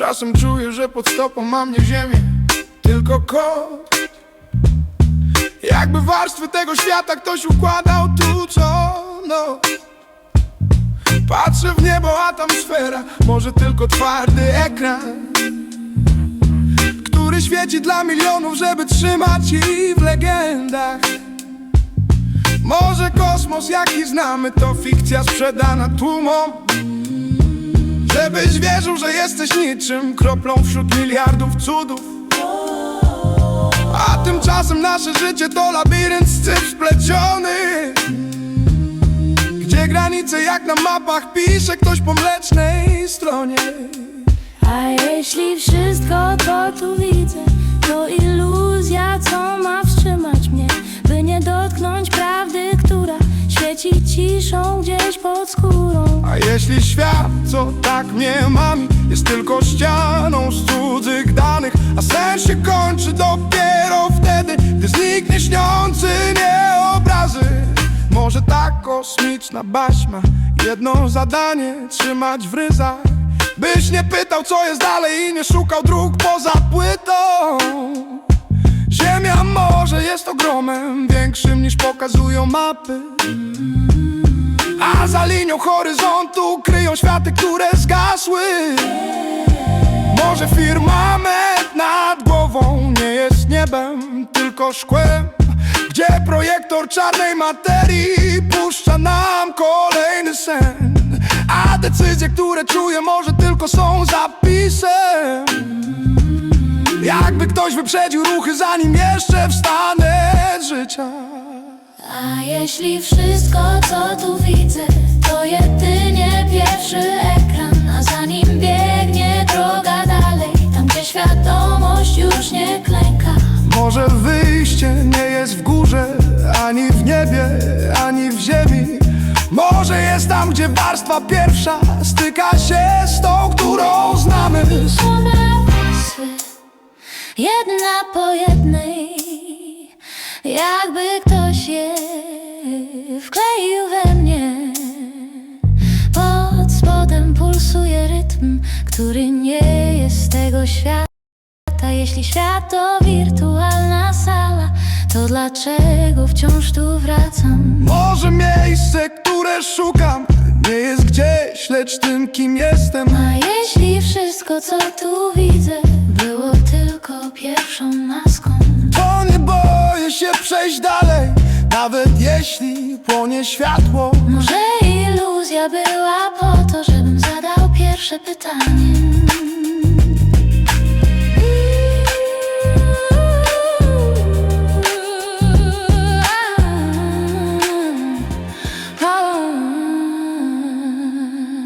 Czasem czuję, że pod stopą mam nie ziemię Tylko kod Jakby warstwy tego świata ktoś układał tu co no. Patrzę w niebo, a tam sfera Może tylko twardy ekran Który świeci dla milionów, żeby trzymać ich w legendach. Może kosmos jaki znamy to fikcja sprzedana tłumom Żebyś wierzył, że jesteś niczym Kroplą wśród miliardów cudów. A tymczasem nasze życie to labirynt z cyfr splecionych Gdzie granice jak na mapach pisze ktoś po mlecznej stronie. A jeśli wszystko to tu widzę, to iluzja, co ma wstrzymać mnie, by nie dotknąć prawdy, która świeci ciszą gdzieś pod skórą. A jeśli świat, co tak mnie mami Jest tylko ścianą z cudzych danych A sen się kończy dopiero wtedy Gdy zniknie śniący nie obrazy Może ta kosmiczna baśma Jedno zadanie trzymać w ryzach Byś nie pytał co jest dalej I nie szukał dróg poza płytą. Ziemia może jest ogromem Większym niż pokazują mapy a za linią horyzontu kryją światy, które zgasły. Może firmament nad głową nie jest niebem, tylko szkłem Gdzie projektor czarnej materii puszcza nam kolejny sen. A decyzje, które czuję może tylko są zapisem. Jakby ktoś wyprzedził ruchy zanim jeszcze wstanę z życia A jeśli wszystko, co tu widzę, to jedynie pierwszy ekran, a za nim biegnie droga dalej, tam gdzie świadomość już nie klęka. Może wyjście nie jest w górze, ani w niebie, ani w ziemi. Może jest tam, gdzie warstwa pierwsza styka się z tą, którą znamy. Same warstwy, jedna po jednej, jakby ktoś pulsuje rytm, który nie jest tego świata. Jeśli świat to wirtualna sala, to dlaczego wciąż tu wracam? Może miejsce, które szukam, nie jest gdzieś, lecz tym, kim jestem. A jeśli wszystko, co tu widzę, było tylko pierwszą maską? To nie boję się przejść dalej, nawet jeśli płonie światło. Może iluzja była po to, żebym zadał pierwsze pytanie